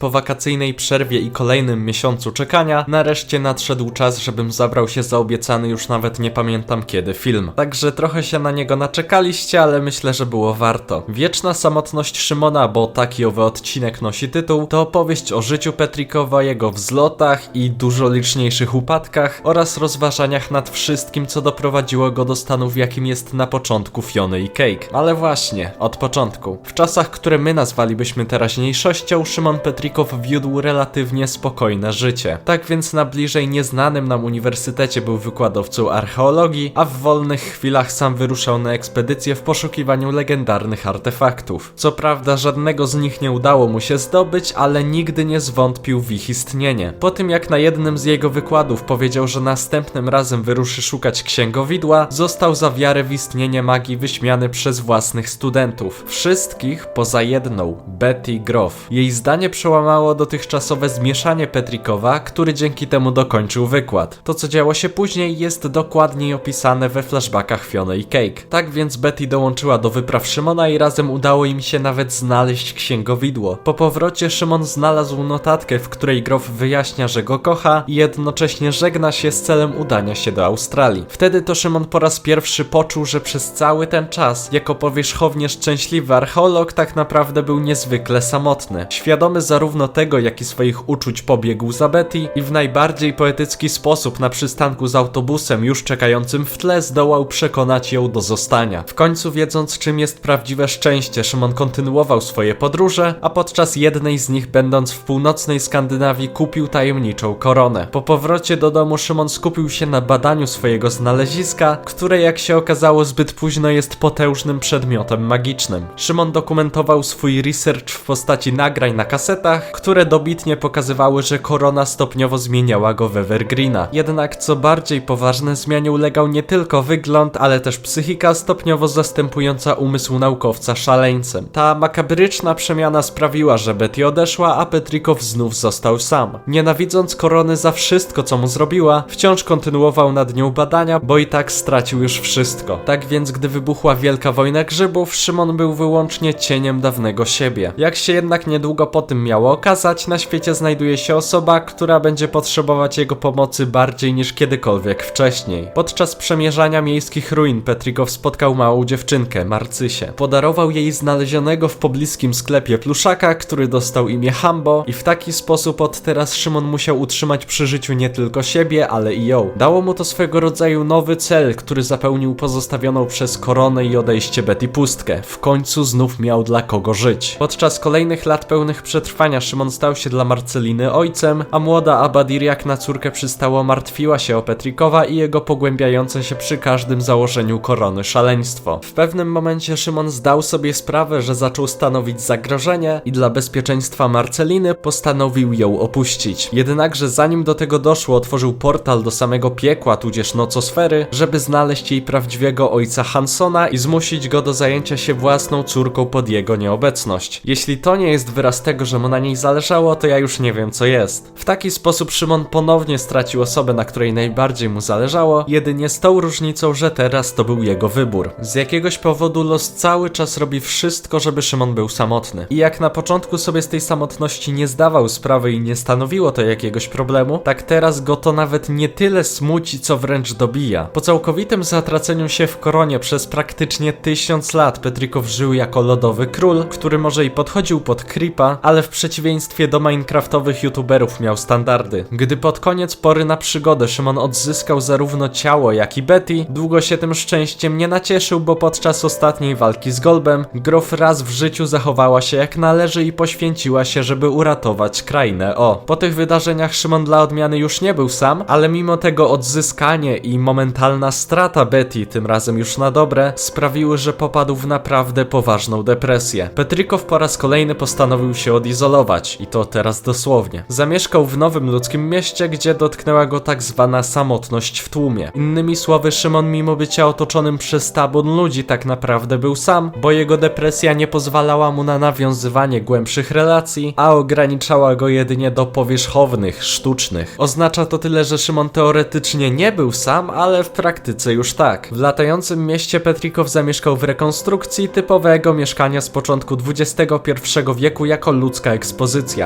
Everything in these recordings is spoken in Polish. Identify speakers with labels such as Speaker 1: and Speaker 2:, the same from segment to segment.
Speaker 1: Po wakacyjnej przerwie i kolejnym miesiącu czekania, nareszcie nadszedł czas, żebym zabrał się za obiecany już nawet nie pamiętam kiedy film. Także trochę się na niego naczekaliście, ale myślę, że było warto. Wieczna samotność Szymona, bo taki owy odcinek nosi tytuł, to opowieść o życiu Petrikowa, jego wzlotach i dużo liczniejszych upadkach oraz rozważaniach nad wszystkim, co doprowadziło go do stanu, w jakim jest na początku Fiony i Cake. Ale właśnie, od początku. W czasach, które my nazwalibyśmy teraźniejszością, Szymon Petrikow wiódł relatywnie spokojne życie. Tak więc na bliżej nieznanym nam uniwersytecie był wykładowcą archeologii, a w wolnych chwilach sam wyruszał na ekspedycję w poszukiwaniu legendarnych artefaktów. Co prawda żadnego z nich nie udało mu się zdobyć, ale nigdy nie zwątpił w ich istnienie. Po tym jak na jednym z jego wykładów powiedział, że następnym razem wyruszy szukać księgowidła, został za wiarę w istnienie magii wyśmiany przez własnych studentów. Wszystkich poza jedną, Betty Groff. Jej zdanie przełamało dotychczasowe zmieszanie Petrikowa, który dzięki temu dokończył wykład. To co działo się później jest dokładniej opisane we flashbackach Fiona i Cake. Tak więc Betty dołączyła do wypraw Szymona i razem udało im się nawet znaleźć księgowidło. Po powrocie Szymon znalazł notatkę, w której Groff wyjaśnia, że go kocha i jednocześnie żegna się z celem udania się do Australii. Wtedy to Szymon po raz pierwszy poczuł, że przez cały ten czas, jako powierzchownie szczęśliwy archeolog, tak naprawdę był niezwykle samotny. Świadomy zarówno tego, jak i swoich uczuć pobiegł za Betty i w najbardziej poetycki sposób na przystanku z autobusem już czekającym w tle zdołał przekonać ją do zostania. W końcu wiedząc czym jest prawdziwe szczęście, Szymon kontynuował swoje podróże, a podczas jednej z nich będąc w północnej Skandynawii kupił tajemniczą koronę. Po powrocie do domu Szymon skupił się na badaniu swojego znaleziska, które jak się okazało zbyt późno jest potężnym przedmiotem magicznym. Szymon dokumentował swój research w postaci nagrań na kasetach, które dobitnie pokazywały, że korona stopniowo zmieniała go w Evergreena. Jednak co bardziej poważne, zmianie ulegał nie tylko wygląd, ale też psychika stopniowo zastępująca umysł naukowca szaleńcem. Ta makabryczna przemiana sprawiła, że Betty odeszła, a Petrikow znów został sam. Nienawidząc korony za wszystko, co mu zrobiła, wciąż kontynuował nad nią badania, bo i tak stracił już wszystko. Tak więc, gdy wybuchła wielka wojna grzybów, Szymon był wyłącznie cieniem dawnego siebie. Jak się jednak niedługo po tym miało okazać, na świecie znajduje się osoba, która będzie potrzebować jego pomocy bardziej niż kiedykolwiek wcześniej. Podczas przemierzania miejskich ruin Petrikow spotkał małą dziewczynkę, Marcysię. Podarował jej znalezionego w pobliskim sklepie pluszaka, który dostał imię Hambo i w taki sposób od teraz Szymon musiał utrzymać przy życiu nie tylko siebie, ale i ją. Dało mu to swego rodzaju nowy cel, który zapełnił pozostawioną przez koronę i odejście Betty pustkę. W końcu znów miał dla kogo żyć. Podczas kolejnych lat pełnych przetrwania Szymon stał się dla Marceliny ojcem, a młoda Abadir jak na córkę przystało martwiła się o Petrikowa i jego pogłębiające się przy każdym założeniu korony szaleństwo. W pewnym momencie Szymon zdał sobie sprawę, że zaczął stanowić zagrożenie i dla bezpieczeństwa Marceliny postanowił ją opuścić. Jednakże zanim do tego doszło, otworzył portal do samego piekła, tudzież nocosfery, żeby znaleźć jej prawdziwego ojca Hansona i zmusić go do zajęcia się własną córką pod jego nieobecność. Jeśli to nie jest wyraz tego, że mu na niej zależało, to ja już nie wiem co jest. W taki sposób Szymon ponownie stracił osobę, na której najbardziej mu zależało, jedynie z tą różnicą, że teraz to był jego wybór. Z jakiegoś powodu los cały czas robi wszystko, żeby Szymon był samotny. I jak na początku sobie z tej samotności nie zdawał sprawy i nie stanowiło to jakiegoś problemu, tak teraz go to nawet nie tyle smuci, co wręcz dobija. Po całkowitym zatraceniu się w koronie przez praktycznie tysiąc lat Petrikow żył jako lodowy król, który może i podchodził pod creepa, ale w przeciwieństwie do minecraftowych youtuberów miał standardy. Gdy pod koniec pory na przygodę Szymon odzyskał zarówno ciało, jak i Betty, długo się tym szczęściem nie nacieszył, bo podczas ostatniej walki z Golbem, Grof raz w życiu zachowała się jak należy i poświęciła się, żeby uratować krainę O. Po tych wydarzeniach Szymon dla odmiany już nie był sam, ale mimo tego odzyskanie i momentalna strata Betty, tym razem już na dobre, sprawiły, że popadł w naprawdę poważną depresję. Petrikow po raz kolejny postanowił się odizolować i to teraz dosłownie. Zamieszkał w nowym ludzkim mieście, gdzie dotknęła go tak zwana samotność w tłumie. Innymi słowy, Szymon mimo bycia otoczonym przez tabun ludzi tak naprawdę był sam, bo jego depresja nie pozwalała mu na nawiązywanie głębszych relacji, a ograniczała go jedynie do powierzchownych, sztucznych. Oznacza to tyle, że Szymon teoretycznie nie był sam, ale w praktyce już tak. W latającym mieście Petrikow zamieszkał w rekonstrukcji typowego mieszkania z początku XXI wieku jako ludzka ekspozycja.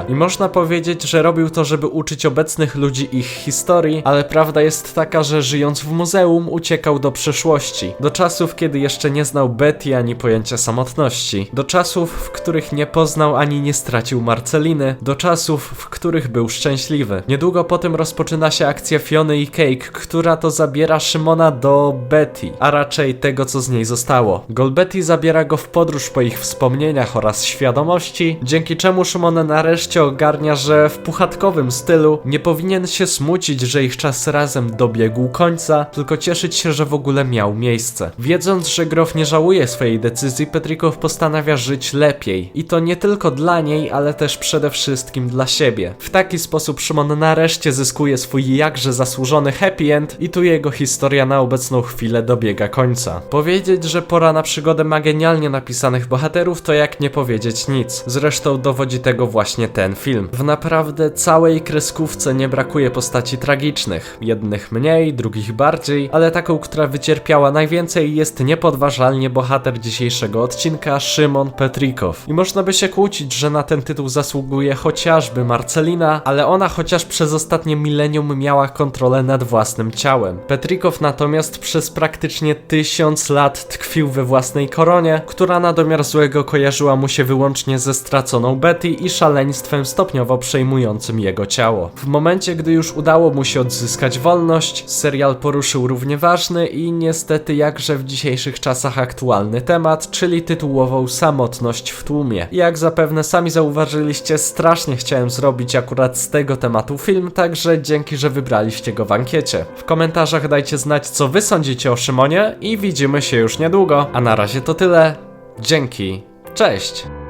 Speaker 1: I można powiedzieć, że robił to, żeby uczyć obecnych ludzi ich historii, ale prawda jest taka, że żyjąc w muzeum uciekał do przeszłości. Do czasów, kiedy jeszcze nie znał Betty ani pojęcia samotności. Do czasów, w których nie poznał ani nie stracił Marceliny. Do czasów, w których był szczęśliwy. Niedługo potem rozpoczyna się akcja Fiony i Cake, która to zabiera Szymona do Betty, a raczej tego, co z niej zostało. Golbetty zabiera go w podróż po ich wspomnieniach oraz świadomości, dzięki czemu Szymon nareszcie ogarnia, że w puchatkowym stylu nie powinien się smucić, że ich czas razem dobiegł końca, tylko cieszyć się, że w ogóle miał miejsce. Wiedząc, że Grof nie żałuje swojej decyzji, Petrikow postanawia żyć lepiej. I to nie tylko dla niej, ale też przede wszystkim dla siebie. W taki sposób Szymon nareszcie zyskuje swój jakże zasłużony happy end i tu jego historia na obecną chwilę dobiega końca. Powiedzieć, że pora na przygodę ma genialnie napisanych bohaterów, to jak nie powiedzieć nic. Zresztą dowodzi tego właśnie ten film. W naprawdę całej kreskówce nie brakuje postaci tragicznych. Jednych mniej, drugich bardziej, ale taką, która wycierpiała najwięcej jest niepodważalnie bohater dzisiejszego odcinka, Szymon Petrikow. I można by się kłócić, że na ten tytuł zasługuje chociażby Marcelina, ale ona chociaż przez ostatnie milenium miała kontrolę nad własnym ciałem. Petrikow natomiast przez praktycznie tysiąc lat tkwił we własnej koronie, która na domiar złego kojarzyła mu się wyłącznie ze straconą Betty i szaleństwem stopniowo przejmującym jego ciało. W momencie, gdy już udało mu się odzyskać wolność, serial poruszył równie ważny i niestety jakże w dzisiejszych czasach aktualny temat, czyli tytułową samotność w tłumie. Jak zapewne sami zauważyliście, strasznie chciałem zrobić akurat z tego tematu film, także dzięki, że wybraliście go w ankiecie. W komentarzach dajcie znać, co wy sądzicie o Szymonie i widzimy się już niedługo. A na razie to tyle. Dzięki. Cześć!